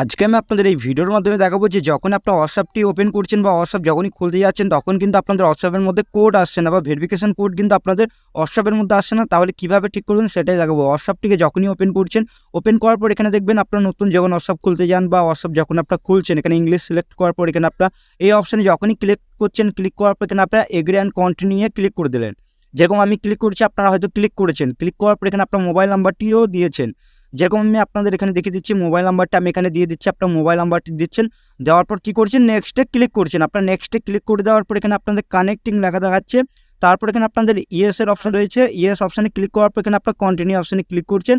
আজকে আমি আপনাদের এই ভিডিওর মাধ্যমে দেখাবো যে যখন আপনার হোয়াটসঅ্যাপটি ওপেন করছেন বা হোয়াটসঅ্যাপ যখনই খুলতে যাচ্ছেন, তখন কিন্তু আপনাদের হোয়াটসঅ্যাপের মধ্যে কোড আসছে না বা ভেরিফিকেশন কোড কিন্তু আপনাদের হোয়াটসঅ্যাপের মধ্যে আসছে না। তাহলে কীভাবে ঠিক করবেন সেটাই দেখাবো। হোয়াটসঅ্যাপটিকে যখনই ওপেন করছেন ওপেন করার পর এখানে দেখবেন আপনার নতুন যখন হোয়াটসঅ্যাপ খুলতে যান বা হোয়াটসঅ্যাপ যখন আপনার খুলছেন, এখানে ইংলিশ সিলেক্ট করার পর এখানে আপনার এই অপশানে যখনই ক্লিক করছেন ক্লিক করার পর এখানে আপনার এগ্রি অ্যান্ড কন্টিনিউয়ে ক্লিক করে দিলেন। যেরকম আমি ক্লিক করছি, আপনারা হয়তো ক্লিক করেছেন। ক্লিক করার পর এখানে আপনার মোবাইল নাম্বারটিও দিয়েছেন। যেরকম আমি আপনাদের এখানে দেখিয়ে দিচ্ছি মোবাইল নাম্বারটা আমি এখানে দিয়ে দিচ্ছি, আপনার মোবাইল নাম্বারটি দিচ্ছেন, দেওয়ার পর কী করছেন নেক্সটে ক্লিক করছেন। আপনার নেক্সটে ক্লিক করে দেওয়ার পর এখানে আপনাদের কানেক্টিং লেখা দেখাচ্ছে, তারপর এখানে আপনাদের ইএস এর অপশন রয়েছে ইএস অপশানে ক্লিক করার পর এখানে আপনার কন্টিনিউ অপশানে ক্লিক করছেন।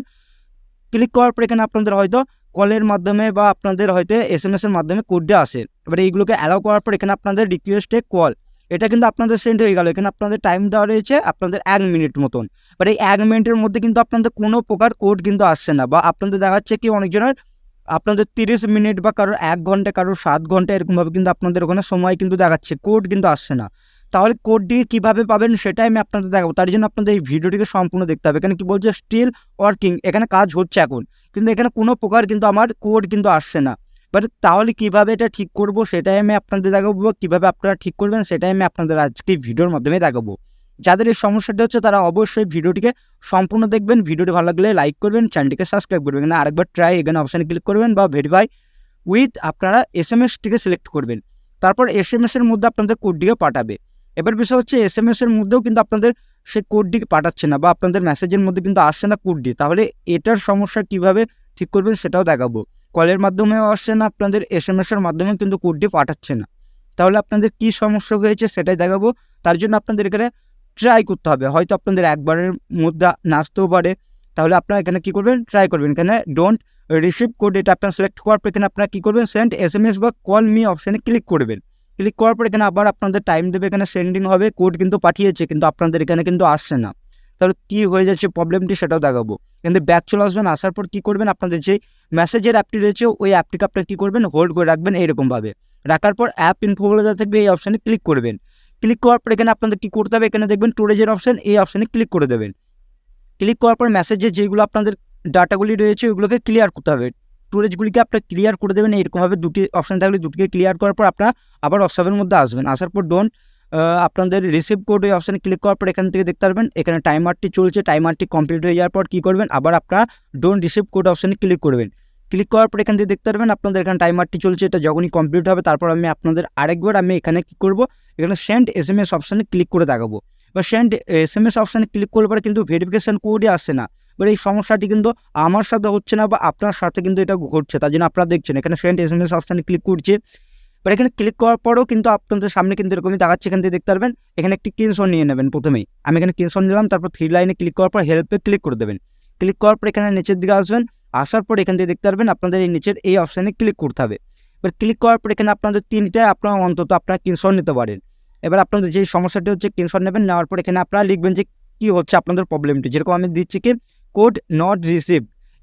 ক্লিক করার পর এখানে আপনাদের হয়তো কলের মাধ্যমে বা আপনাদের হয়তো এস এম এর মাধ্যমে কোডটা আসে। এবার এইগুলোকে অ্যালাউ করার পর এখানে আপনাদের রিকোয়েস্টে কল এটা কিন্তু আপনাদের সেন্ড হয়ে গেল। এখানে আপনাদের টাইম দেওয়া রয়েছে আপনাদের এক মিনিট মতন। বাট এই এক মিনিটের মধ্যে কিন্তু আপনাদের কোনো প্রকার কোড কিন্তু আসছে না। বা আপনাদের দেখাচ্ছে কি অনেকজনের আপনাদের তিরিশ মিনিট বা কারোর এক ঘণ্টা, কারোর সাত ঘণ্টা এরকমভাবে কিন্তু আপনাদের ওখানে সময় কিন্তু দেখাচ্ছে। কোড কিন্তু আসছে না। তাহলে কোডটি কীভাবে পাবেন সেটাই আমি আপনাদের দেখাবো। তার জন্য আপনাদের এই ভিডিওটিকে সম্পূর্ণ দেখতে হবে। এখানে কি বলছে? স্টিল ওয়ার্কিং এখানে কাজ হচ্ছে এখন। কিন্তু এখানে কোনো প্রকার কিন্তু আমার কোড কিন্তু আসছে না। বাট তাহলে কীভাবে এটা ঠিক করব সেটাই আমি আপনাদের দেখাবো কীভাবে আপনারা ঠিক করবেন সেটাই আমি আপনাদের আজকে ভিডিওর মাধ্যমে দেখাবো। যাদের এই সমস্যাটা হচ্ছে তারা অবশ্যই ভিডিওটিকে সম্পূর্ণ দেখবেন, ভিডিওটি ভালো লাগলে লাইক করবেন চ্যানেলটিকে সাবস্ক্রাইব করবেন। এখানে আরেকবার ট্রাই এখানে অপশানে ক্লিক করবেন বা ভেরিফাই উইথ আপনারা এস এম এসটিকে সিলেক্ট করবেন। তারপর এস এম এসের মধ্যে আপনাদের কোডটিকে পাঠাবে। এবার বিষয় হচ্ছে এস এম এসের মধ্যেও কিন্তু আপনাদের সেই কোডটি পাঠাচ্ছে না বা আপনাদের মেসেজের মধ্যে কিন্তু আসছে না কোডটি তাহলে এটার সমস্যা কীভাবে ঠিক করবেন সেটাও দেখাবো। কলের মাধ্যমেও আসছে না, আপনাদের এস এম এসের মাধ্যমেও কিন্তু কোডটি পাঠাচ্ছে না। তাহলে আপনাদের কি সমস্যা হয়েছে সেটাই দেখাবো। তার জন্য আপনাদের এখানে ট্রাই করতে হবে। হয়তো আপনাদের একবারের মধ্যে না আসতেও পারে। তাহলে আপনারা এখানে কী করবেন? ট্রাই করবেন। এখানে ডোন্ট রিসিভ কোড এটা আপনার সিলেক্ট করার পর এখানে আপনারা কী করবেন? সেন্ড এস এম এস বা কল মি অপশানে ক্লিক করবেন। ক্লিক করার পর এখানে আবার আপনাদের টাইম দেবে। এখানে সেন্ডিং হবে কোড কিন্তু পাঠিয়েছে, কিন্তু আপনাদের এখানে কিন্তু আসছে না। তাহলে কী হয়ে যাচ্ছে প্রবলেমটি সেটাও দেখাবো। কিন্তু ব্যাক চলে আসবেন, আসার পর কী করবেন? আপনাদের যে মেসেজের অ্যাপটি রয়েছে, ওই অ্যাপটিকে আপনারা কী করবেন? হোল্ড করে রাখবেন এইরকমভাবে। রাখার পর অ্যাপ ইনফো বলে দেওয়া থাকবে, এই অপশানে ক্লিক করবেন। ক্লিক করার পর এখানে আপনাদের কী করতে হবে? এখানে দেখবেন স্টোরেজের অপশান এই অপশানে ক্লিক করে দেবেন। ক্লিক করার পর মেসেজে যেগুলো আপনাদের ডাটাগুলি রয়েছে ওগুলোকে ক্লিয়ার করতে হবে। স্টোরেজগুলিকে আপনার ক্লিয়ার করে দেবেন, এইরকমভাবে দুটি অপশান থাকলে দুটিকে ক্লিয়ার করার পর আপনারা আবার হোয়াটসঅ্যাপের মধ্যে আসবেন। আসার পর ডোন্ট আপনাদের রিসিভ কোড ওই অপশানে ক্লিক করার পর এখান থেকে দেখতে পারবেন, এখানে টাইমারটি চলছে টাইমারটি কমপ্লিট হয়ে যাওয়ার পর কী করবেন, আবার আপনারা ডোন্ট রিসিভ কোড অপশানে ক্লিক করবেন। ক্লিক করার পর এখান থেকে দেখতে পারবেন, আপনাদের এখানে টাইমারটি চলছে, এটা যখনই কমপ্লিট হবে, তারপর আমি আপনাদের আরেকবার আমি এখানে কী করব, এখানে সেন্ড এস এম এস অপশানে ক্লিক করে দেখাবো। বা সেন্ড এস এম এস অপশানে ক্লিক করলে পরে কিন্তু ভেরিফিকেশান কোডই আসছে না। এবার এই সমস্যাটি কিন্তু আমার সাথে হচ্ছে না বা আপনার সাথে কিন্তু এটা ঘটছে, তার জন্য আপনারা দেখছেন, এখানে সেন্ড এস এম এস অপশানে ক্লিক করছে এবার এখানে ক্লিক করার পরও কিন্তু আপনাদের সামনে কিন্তু এরকমই দেখাচ্ছে, এখান থেকে দেখতে পারবেন। এখানে একটি কিনশন নিয়ে নেবেন প্রথমেই। আমি এখানে কিনশন নিলাম, তারপর থ্রি লাইনে ক্লিক করার পর হেল্পে ক্লিক করে দেবেন। ক্লিক করার পর এখানে নিচের দিকে আসবেন, আসার পর এখান থেকে দেখতে পারবেন আপনাদের এই নিচের এই অপশানে ক্লিক করতে হবে। এবার ক্লিক করার পর এখানে আপনাদের তিনটে আপনারা অন্তত আপনারা কিনশন নিতে পারেন। এবার আপনাদের যেই সমস্যাটি হচ্ছে কিনশন নেবেন, নেওয়ার পর এখানে আপনারা লিখবেন যে কী হচ্ছে আপনাদের প্রবলেমটি যেরকম আমি দিচ্ছি কি কোড নট রিসিভ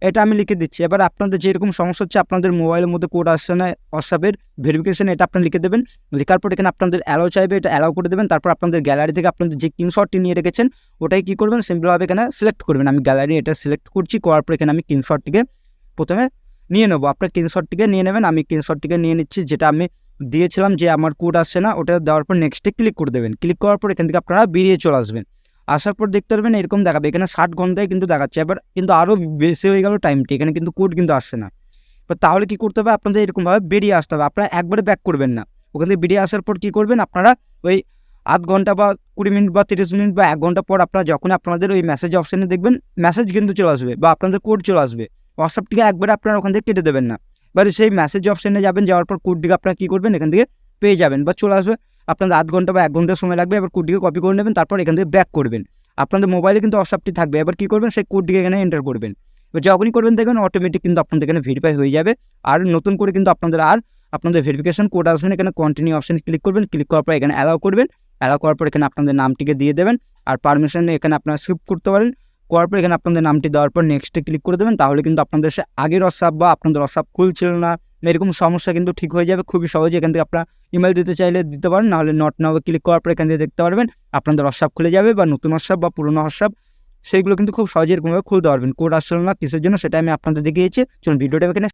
এটা আমি লিখে দিচ্ছি। এবার আপনাদের যেরকম সমস্যা হচ্ছে, আপনাদের মোবাইলের মধ্যে কোড আসছে না হোয়াটসঅ্যাপের ভেরিফিকেশন এটা আপনারা লিখে দেবেন। লেখার পর এখানে আপনাদের অ্যালাউ চাইবে, এটা অ্যালাউ করে দেবেন। তারপর আপনাদের গ্যালারি থেকে আপনাদের যে কিনশটটি নিয়ে রেখেছেন, ওটাই কী করবেন? সিম্পলভাবে এখানে সিলেক্ট করবেন। আমি গ্যালারি এটা সিলেক্ট করছি, করার পর এখানে আমি কিনশটটিকে প্রথমে নিয়ে নেব। আপনার কিনশটটিকে নিয়ে নেবেন, আমি কিনশটটিকে নিয়ে নিচ্ছি, যেটা আমি দিয়েছিলাম যে আমার কোড আসছে না, ওটা দেওয়ার পর নেক্সটে ক্লিক করে দেবেন। ক্লিক করার পর এখান থেকে আপনারা বেরিয়ে চলে আসবেন। আসার পর দেখতে পারবেন এরকম দেখাবে। এখানে ষাট ঘন্টায় কিন্তু দেখাচ্ছে। এবার কিন্তু আরও বেশি হয়ে গেল টাইমটি এখানে কিন্তু কোড কিন্তু আসছে না। এবার তাহলে কী করতে হবে? আপনাদের এরকমভাবে বেরিয়ে আসতে হবে। আপনারা একবারে ব্যাক করবেন না। ওখান থেকে বেরিয়ে আসার পর কী করবেন? আপনারা ওই আধ ঘণ্টা বা কুড়ি মিনিট বা তিরিশ মিনিট বা এক ঘণ্টা পর আপনারা যখন আপনাদের ওই মেসেজ অপশানে দেখবেন মেসেজ কিন্তু চলে আসবে বা আপনাদের কোড চলে আসবে। হোয়াটসঅ্যাপটিকে একবারে আপনারা ওখান থেকে কেটে দেবেন না। এবার সেই মেসেজ অপশানে যাবেন, যাওয়ার পর কোডটিকে আপনারা কী করবেন? এখান থেকে পেয়ে যাবেন বা চলে আসবে। আপনাদের আধ ঘণ্টা বা এক ঘণ্টা সময় লাগবে, এবার কোডটিকে কপি করে নেবেন, তারপর এখান থেকে ব্যাক করবেন। আপনাদের মোবাইলে কিন্তু হোয়াটসঅ্যাপটি থাকবে। এবার কী করবেন? সেই কোডটিকে এখানে এন্টার করবেন। এবার যখনই করবেন দেখবেন অটোমেটিক কিন্তু আপনাদের এখানে ভেরিফাই হয়ে যাবে। আর নতুন করে কিন্তু আপনাদের আর আপনাদের ভেরিফিকেশন কোড আসবেন এখানে কন্টিনিউ অপশানে ক্লিক করবেন। ক্লিক করার পর এখানে অ্যালাউ করবেন। অ্যালাউ করার পর এখানে আপনাদের নামটিকে দিয়ে দেবেন। আর পারমিশন এখানে আপনারা শিফট করতে পারেন। করার পর এখানে আপনাদের নামটি দেওয়ার পর নেক্সটে ক্লিক করে দেবেন, তাহলে কিন্তু আপনাদের সে আগের হোয়াটসঅ্যাপ বা আপনাদের হোয়াটসঅ্যাপ খুলছিল না। এরকম সমস্যা কিন্তু ঠিক হয়ে যাবে, খুবই সহজে এখান থেকে আপনারা ইমেল দিতে চাইলে দিতে পারেন, নাহলে নট নাও ক্লিক করার পর এখান থেকে দেখতে পারবেন, আপনাদের হোয়াটসঅ্যাপ খুলে যাবে বা নতুন হোয়াটসঅ্যাপ বা পুরনো হোয়াটসঅ্যাপ সেইগুলো কিন্তু খুব সহজে এরকমভাবে খুলতে পারবেন। কোড আসছিল না, কিসের জন্য সেটা আমি আপনাদের দেখিয়েছি। চলুন ভিডিওটা এখানে